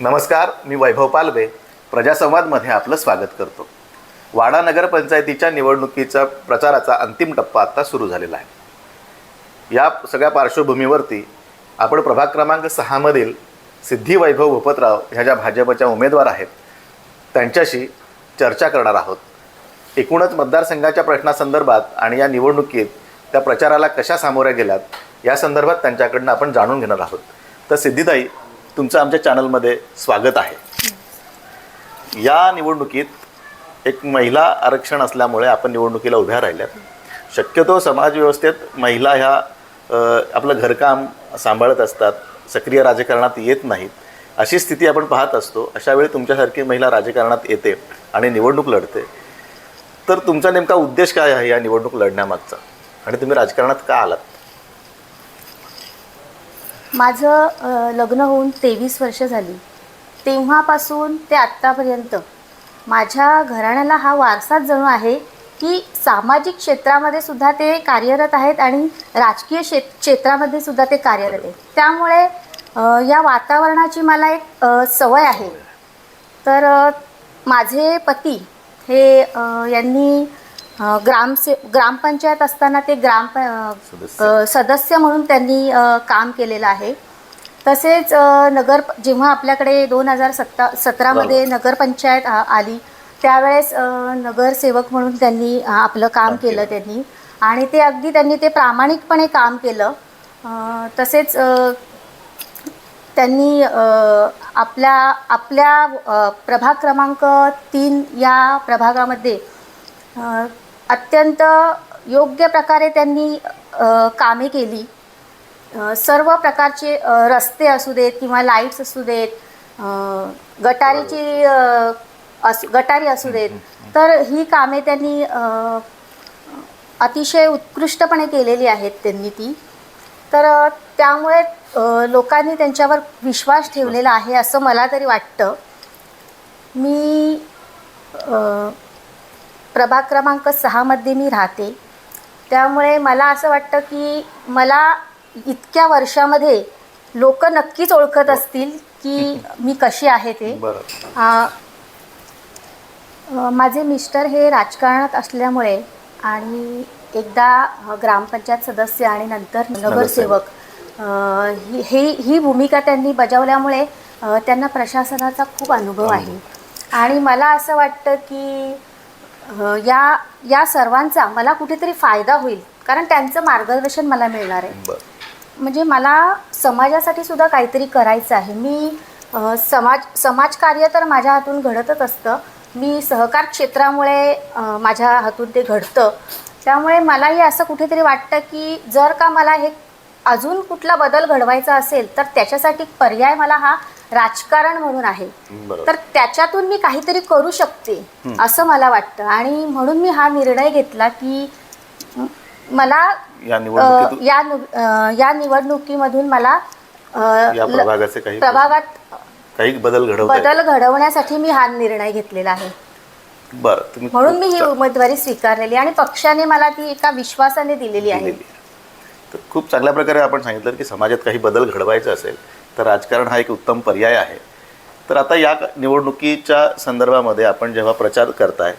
नमस्कार मी वैभव पालवे. प्रजासंवादमध्ये आपलं स्वागत करतो. वाडा नगरपंचायतीच्या निवडणुकीचा प्रचाराचा अंतिम टप्पा आत्ता सुरू झालेला आहे. या सगळ्या पार्श्वभूमीवरती आपण प्रभाग क्रमांक सहामधील सिद्धी वैभव भूपतराव ह्या ज्या भाजपच्या उमेदवार आहेत त्यांच्याशी चर्चा करणार आहोत. एकूणच मतदारसंघाच्या प्रश्नासंदर्भात आणि या निवडणुकीत त्या प्रचाराला कशा सामोऱ्या गेल्यात या संदर्भात त्यांच्याकडनं आपण जाणून घेणार आहोत. तर सिद्धिताई तुमचं आमच्या चॅनलमध्ये स्वागत आहे. या निवडणुकीत एक महिला आरक्षण असल्यामुळे आपण निवडणुकीला उभ्या राहिल्यात. शक्यतो समाजव्यवस्थेत महिला ह्या आपलं घरकाम सांभाळत असतात सक्रिय राजकारणात येत नाहीत. अशी स्थिती आपण पाहत असतो. अशा वेळी तुमच्यासारखी महिला राजकारणात येते आणि निवडणूक लढते. तर तुमचा नेमका उद्देश काय आहे या निवडणूक लढण्यामागचा? आणि तुम्ही राजकारणात का आलात? माझं लग्न होऊन तेवीस वर्ष झाली. तेव्हापासून ते आत्तापर्यंत माझ्या घराण्याला हा वारसाच जणू आहे की सामाजिक क्षेत्रामध्ये सुद्धा ते कार्यरत आहेत आणि राजकीय क्षे क्षेत्रामध्ये सुद्धा ते कार्यरत आहेत. त्यामुळे या वातावरणाची मला एक सवय आहे. तर माझे पती हे यांनी ग्रामसे ग्रामपंचायत असताना ते ग्राम सदस्य. म्हणून त्यांनी काम केलेलं आहे तसेच नगर जेव्हा आपल्याकडे दोन हजार सत्ता सतरामध्ये नगरपंचायत आली त्यावेळेस नगरसेवक म्हणून त्यांनी आपलं काम केलं. त्यांनी आणि ते अगदी त्यांनी ते प्रामाणिकपणे काम केलं तसेच त्यांनी आपल्या आपल्या प्रभाग क्रमांक तीन या प्रभागामध्ये अत्यंत योग्य प्रकारे त्यांनी कामे केली. सर्व प्रकारचे रस्ते असू देत किंवा लाईट्स असू देत गटारीची असू गटारी असू देत. तर ही कामे त्यांनी अतिशय उत्कृष्टपणे केलेली आहेत त्यांनी ती. तर त्यामुळे लोकांनी त्यांच्यावर विश्वास ठेवलेला आहे असं मला तरी वाटतं. मी प्रभाग क्रमांक सहामध्ये मी राहते. त्यामुळे मला असं वाटतं की मला इतक्या वर्षामध्ये लोक नक्कीच ओळखत असतील की मी कशी आहे ते. आ, माझे मिस्टर हे राजकारणात असल्यामुळे आणि एकदा ग्रामपंचायत सदस्य आणि नंतर नगरसेवक ही ही भूमिका त्यांनी बजावल्यामुळे त्यांना प्रशासनाचा खूप अनुभव आहे. आणि मला असं वाटतं की या या सर्वांचा मला कुठेतरी फायदा होईल. कारण त्यांचं मार्गदर्शन मला मिळणार आहे. म्हणजे मला समाजासाठी सुद्धा काहीतरी करायचं आहे. मी समाज समाजकार्य तर माझ्या हातून घडतच असतं. मी सहकार क्षेत्रामुळे माझ्या हातून ते घडतं. त्यामुळे मलाही असं कुठेतरी वाटतं की जर का मला हे अजून कुठला बदल घडवायचा असेल तर त्याच्यासाठी पर्याय मला हा राजकारण म्हणून आहे. तर त्याच्यातून मी काहीतरी करू शकते असं मला वाटतं. आणि म्हणून मी हा निर्णय घेतला की मला या या निवडणुकीमधून मला प्रभागात काही बदल घडवत बदल घडवण्यासाठी मी हा निर्णय घेतलेला आहे. बरं म्हणून मी ही उमेदवारी स्वीकारलेली आणि पक्षाने मला ती एका विश्वासाने दिलेली आहे. दिलेली आहे. तर खूप चांगल्या प्रकारे आपण सांगितलं की समाजात काही बदल घडवायचा असेल तर राजकारण हा एक उत्तम पर्याय आहे. तर आता या निवडणुकीच्या संदर्भामध्ये आपण जेव्हा प्रचार करताय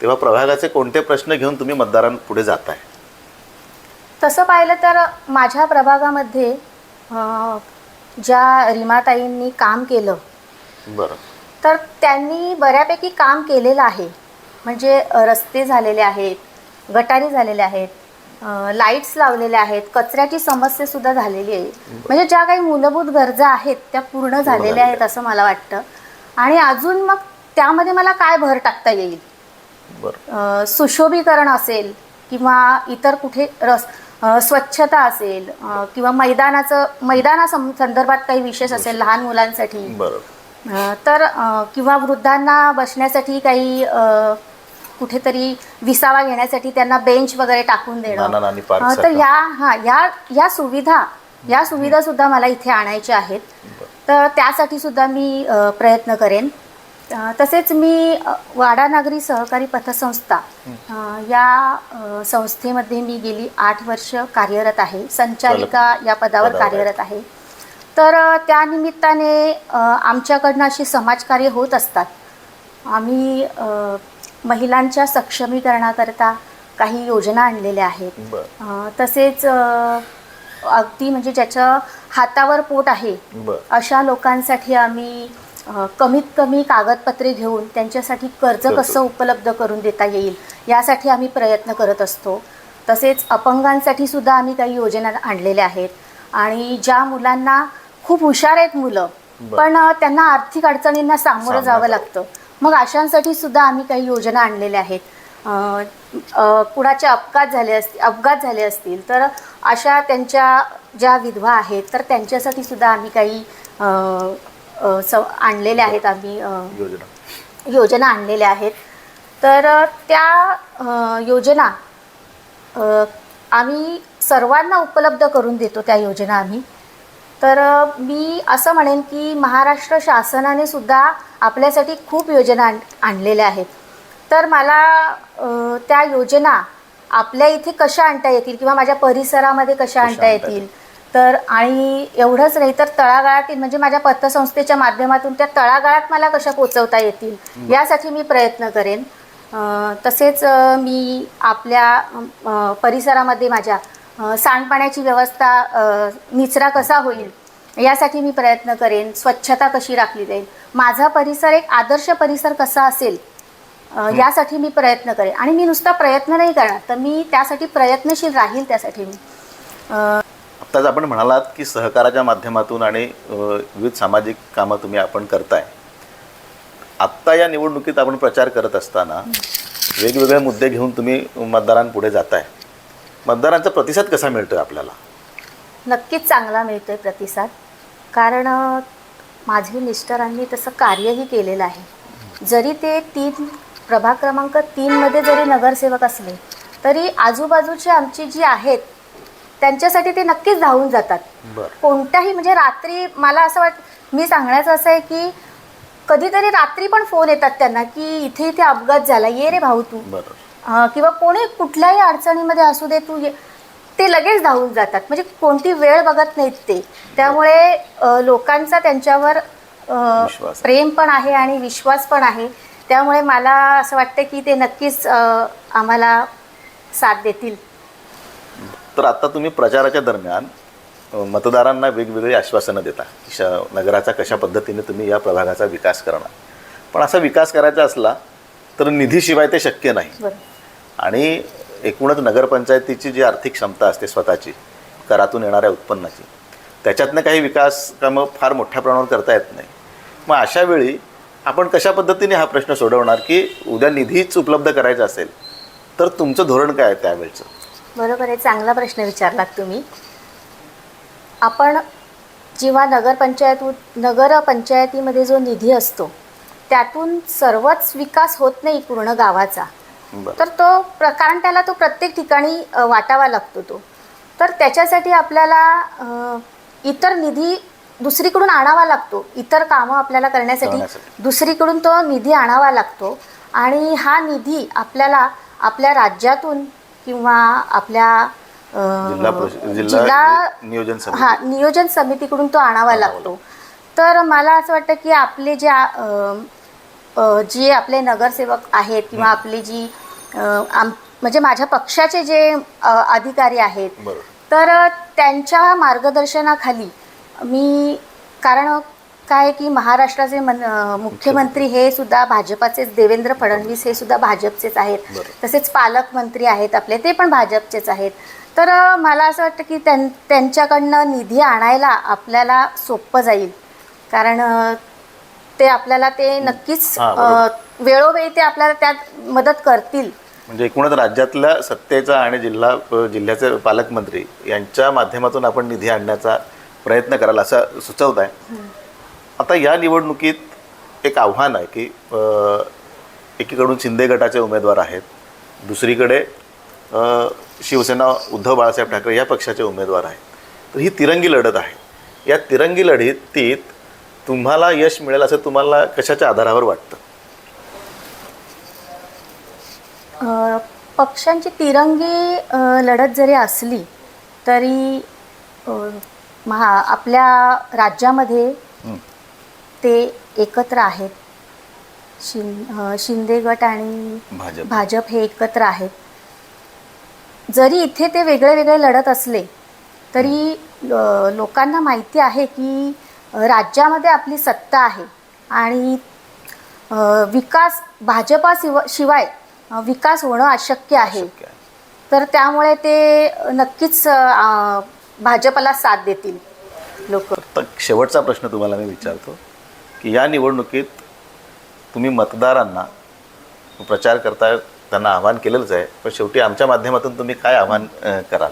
तेव्हा प्रभागाचे कोणते प्रश्न घेऊन तुम्ही मतदारांपुढे जाताय? तसं पाहिलं तर माझ्या प्रभागामध्ये ज्या रीमाताईंनी काम केलं बरं. तर त्यांनी बऱ्यापैकी काम केलेलं आहे. म्हणजे रस्ते झालेले आहेत गटारी झालेल्या आहेत लाईट्स लावलेल्या आहेत. कचऱ्याची समस्यासुद्धा झालेली आहे. म्हणजे ज्या काही मूलभूत गरजा आहेत त्या पूर्ण झालेल्या आहेत असं मला वाटतं. आणि अजून मग त्यामध्ये मला काय भर टाकता येईल? सुशोभीकरण असेल किंवा इतर कुठे रस स्वच्छता असेल किंवा मैदानाचं मैदाना संदर्भात काही विशेष असेल लहान मुलांसाठी. तर किंवा वृद्धांना बसण्यासाठी काही कुठेतरी विसावा घेण्यासाठी त्यांना बेंच वगैरे टाकून देणं. अ, तर सारखं. ह्या हा या या सुविधा या सुविधा सुद्धा मला इथे आणायच्या आहेत. तर त्यासाठी सुद्धा मी अ, प्रयत्न करेन. अ, तसेच मी अ, वाडा नागरी सहकारी पतसंस्था अ, या अ, संस्थेमध्ये मी गेली आठ वर्ष कार्यरत आहे. संचालिका या पदावर पदावर आहे. कार्यरत आहे. तर अ, त्या निमित्ताने अ, आमच्याकडनं अशी समाजकार्य होत असतात. आम्ही अ, महिलांच्या सक्षमीकरणाकरता काही योजना आणलेल्या आहेत तसेच अगदी म्हणजे ज्याचं हातावर पोट आहे अशा लोकांसाठी आम्ही कमीत कमी कागदपत्रे घेऊन त्यांच्यासाठी कर्ज. कसं उपलब्ध करून देता येईल यासाठी आम्ही प्रयत्न करत असतो तसेच अपंगांसाठी सुद्धा आम्ही काही योजना आणलेल्या आहेत आणि ज्या मुलांना खूप हुशार आहेत मुलं. पण त्यांना आर्थिक अडचणींना सामोरं जावं. लागतं मग अशांसाठी सुद्धा आम्ही काही योजना आणलेल्या आहेत. कुणाचे अपघात झाले असतील अपघात झाले असतील तर अशा त्यांच्या ज्या विधवा आहेत तर त्यांच्यासाठी सुद्धा आम्ही काही स आणलेल्या आहेत आम्ही योजना. आणलेल्या आहेत. तर त्या योजना आम्ही सर्वांना उपलब्ध करून देतो त्या योजना आम्ही. तर मी असं म्हणेन की महाराष्ट्र शासनाने सुद्धा आपल्यासाठी खूप योजना आण आणलेल्या आहेत. तर मला त्या योजना आपल्या इथे कशा आणता येतील किंवा माझ्या परिसरामध्ये कशा आणता येतील? तर आणि एवढंच नाही तर तळागाळातील म्हणजे माझ्या पतसंस्थेच्या माध्यमातून त्या तळागाळात मला कशा पोचवता येतील यासाठी मी प्रयत्न करेन. तसेच मी आपल्या परिसरामध्ये माझ्या सांडपाण्याची व्यवस्था निचरा कसा होईल यासाठी मी प्रयत्न करेन. स्वच्छता कशी राखली जाईल माझा परिसर एक आदर्श परिसर कसा असेल यासाठी मी प्रयत्न करेन. आणि मी नुसता प्रयत्न नाही करणार तर मी त्यासाठी प्रयत्नशील राहील त्यासाठी मी. आत्ताच आपण म्हणालात की सहकाराच्या माध्यमातून आणि विविध सामाजिक कामं तुम्ही आपण करताय. आत्ता या निवडणुकीत आपण प्रचार करत असताना वेगवेगळे मुद्दे घेऊन तुम्ही मतदारांपुढे जाताय. मतदारांचा प्रतिसाद कसा मिळतोय आपल्याला? नक्कीच चांगला मिळतोय प्रतिसाद. कारण अ, माझे मिस्टरांनी तसं कार्यही केलेलं आहे. जरी ते तीन प्रभाग क्रमांक तीनमध्ये जरी नगरसेवक असले तरी आजूबाजूची आमची जी आहेत त्यांच्यासाठी ते नक्कीच धावून जातात. बरं. कोणत्याही म्हणजे रात्री मला असं वाट मी सांगण्याचं असं आहे की कधीतरी रात्री पण फोन येतात त्यांना की इथे इथे अपघात झाला. ये रे भाऊ तू. बरं. किंवा कोणी कुठल्याही अडचणीमध्ये असू दे तू ये- ते लगेच धावून जातात. म्हणजे कोणती वेळ बघत नाहीत ते. त्यामुळे अं, लोकांचा त्यांच्यावर अं, विश्वास आहे. प्रेम पण आहे आणि विश्वास पण आहे. त्यामुळे मला असं वाटतं की ते नक्कीच अं, आम्हाला साथ देतील. तर आता तुम्ही प्रचाराच्या दरम्यान अ, मतदारांना वेगवेगळी आश्वासनं देता. श नगराचा कशा पद्धतीने तुम्ही या प्रभागाचा विकास करणार? पण असा विकास करायचा असला तर निधीशिवाय ते शक्य नाही. बरं. आणि एकूणच नगरपंचायतीची जी आर्थिक क्षमता असते स्वतःची करातून येणाऱ्या उत्पन्नाची त्याच्यातनं काही विकास कामं फार मोठ्या प्रमाणावर करता येत नाही. मग अशा वेळी आपण कशा पद्धतीने हा प्रश्न सोडवणार की उद्या निधीच उपलब्ध करायचा असेल तर तुमचं धोरण काय आहे त्यावेळचं? बरोबर आहे चांगला प्रश्न विचारलात तुम्ही. आपण जेव्हा नगरपंचायत नगरपंचायतीमध्ये जो निधी असतो त्यातून सर्वच विकास होत नाही पूर्ण गावाचा. तर तो कारण त्याला तो प्रत्येक ठिकाणी वाटावा लागतो तो. तर त्याच्यासाठी आपल्याला इतर निधी दुसरीकडून आणावा लागतो. इतर कामं आपल्याला करण्यासाठी. दुसरीकडून तो निधी आणावा लागतो. आणि हा निधी आपल्याला आपल्या राज्यातून किंवा आपल्या जिल्हा नियोजन. हा नियोजन समितीकडून तो आणावा लागतो. तर मला असं वाटतं की आपले जे जे आपले नगरसेवक आहेत किंवा आपली जी आम म्हणजे माझ्या पक्षाचे जे अधिकारी आहेत तर त्यांच्या मार्गदर्शनाखाली मी कारण काय की महाराष्ट्राचे मुख्यमंत्री हे सुद्धा भाजपाचेच देवेंद्र फडणवीस हे सुद्धा भाजपचेच आहेत. तसेच पालकमंत्री आहेत आपले ते पण भाजपचेच आहेत. तर मला असं वाटतं की त्यां त्यांच्याकडनं निधी आणायला आपल्याला सोपं जाईल. कारण ते आपल्याला ते नक्कीच. वेळोवेळी ते आपल्याला त्यात मदत करतील. म्हणजे एकूणच राज्यातल्या सत्तेचा आणि जिल्हा जिल्ह्याचे पालकमंत्री यांच्या माध्यमातून आपण निधी आणण्याचा प्रयत्न कराल असं सुचवत आहे आता या निवडणुकीत एक आव्हान आहे की एकीकडून शिंदे गटाचे उमेदवार आहेत दुसरीकडे शिवसेना उद्धव बाळासाहेब ठाकरे या पक्षाचे उमेदवार आहेत. तर ही तिरंगी लढत आहे. या तिरंगी लढतीत तुम्हाला यश मिळेल असं तुम्हाला कशाच्या आधारावर वाटतं अ, पक्षांची तिरंगी लढत जरी असली तरी महा आपल्या राज्यामध्ये. ते एकत्र आहेत. शिं शिंदे गट आणि भाजप. हे एकत्र आहेत. जरी इथे ते वेगळे वेगळे लढत असले तरी लोकांना माहिती आहे की राज्यामध्ये आपली सत्ता आहे आणि विकास भाजपा शिव शिवाय विकास होणं अशक्य आहे. शक्य आहे. तर त्यामुळे ते नक्कीच अ, भाजपला साथ देतील लोक. तर शेवटचा प्रश्न तुम्हाला मी विचारतो की या निवडणुकीत तुम्ही मतदारांना प्रचार करता त्यांना आव्हान केलेलंच आहे पण शेवटी आमच्या माध्यमातून तुम्ही काय आव्हान अ, कराल?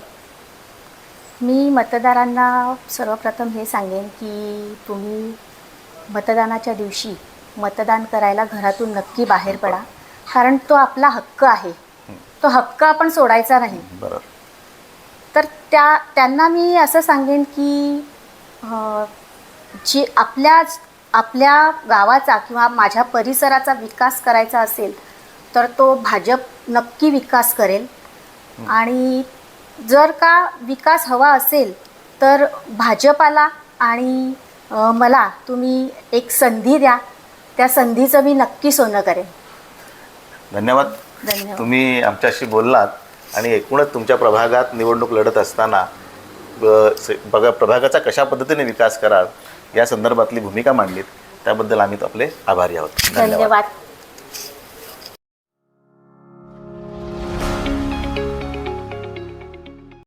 मी मतदारांना सर्वप्रथम हे सांगेन की तुम्ही मतदानाच्या दिवशी मतदान करायला घरातून नक्की बाहेर पडा. कारण तो आपला हक्क आहे. तो हक्क आपण सोडायचा नाही. बरोबर. तर त्या त्यांना मी असं सांगेन की अ, जी आपल्या आपल्या गावाचा किंवा माझ्या परिसराचा विकास करायचा असेल तर तो भाजप नक्की विकास करेल. आणि जर का विकास हवा असेल तर भाजपाला आणि अ, मला तुम्ही एक संधी द्या. त्या संधीचं मी नक्की सोनं करेन. धन्यवाद. धन्यवाद. तुम्ही आमच्याशी बोललात आणि एकूणच तुमच्या प्रभागात निवडणूक लढत असताना बघा प्रभागाचा कशा पद्धतीने विकास कराल या संदर्भातली भूमिका मांडलीत. त्याबद्दल आम्ही आपले आभारी आहोत. धन्यवाद.